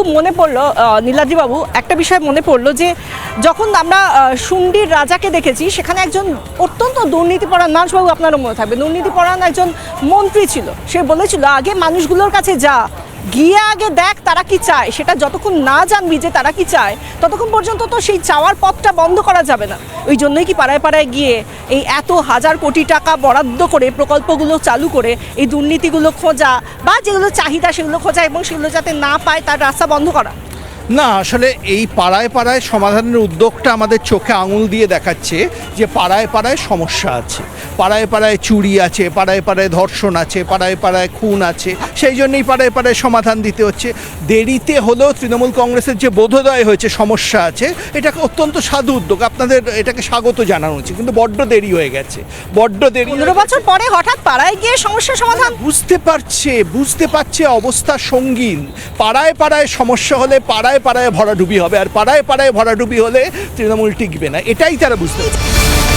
খুব মনে পড়ল নীলাদ্রি বাবু একটা বিষয় মনে পড়ল যে যখন আমরা সুন্ডির রাজাকে দেখেছি, সেখানে একজন অত্যন্ত দুর্নীতিপরায়ণ মানুষবাবু আপনারও মনে থাকবে, দুর্নীতিপরায়ণ একজন মন্ত্রী ছিল। সে বলেছিল, আগে মানুষগুলোর কাছে যা গিয়ে আগে দেখ তারা কি চায়। সেটা যতক্ষণ না জানবি যে তারা কি চায়, ততক্ষণ পর্যন্ত তো সেই চাওয়ার পথটা বন্ধ করা যাবে না। ওই জন্যই কি পাড়ায় পাড়ায় গিয়ে এই এত হাজার কোটি টাকা বরাদ্দ করে প্রকল্পগুলো চালু করে এই দুর্নীতিগুলো খোঁজা বা যেগুলো চাহিদা সেগুলো খোঁজা এবং সেগুলো যাতে না পায় তার রাস্তা বন্ধ করা। না আসলে এই পাড়ায় পাড়ায় সমাধানের উদ্যোগটা আমাদের চোখে আঙুল দিয়ে দেখাচ্ছে যে পাড়ায় পাড়ায় সমস্যা আছে। পাড়ায় পাড়ায় চুরি আছে পাড়ায় পাড়ায় ধর্ষণ আছে পাড়ায় পাড়ায় খুন আছে সেই জন্যই পাড়ায় পাড়ায় সমাধান দিতে হচ্ছে। দেরিতে হলেও তৃণমূল কংগ্রেসের যে বোধোদয় হয়েছে সমস্যা আছে এটা অত্যন্ত সাধু উদ্যোগ। আপনাদের এটাকে স্বাগত জানানো উচিত কিন্তু বড্ড দেরি হয়ে গেছে। বড্ড দেরি পনেরো বছর পরে হঠাৎ পাড়ায় গিয়ে সমস্যা সমাধান? বুঝতে পারছে বুঝতে পারছে অবস্থা সঙ্গীন। পাড়ায় পাড়ায় সমস্যা হলে পাড়ায় পাড়ায় ভরাডুবি হবে, আর পাড়ায় পাড়ায় ভরাডুবি হলে তৃণমূল টিকবে না। এটাই তারা বুঝতে পারছে।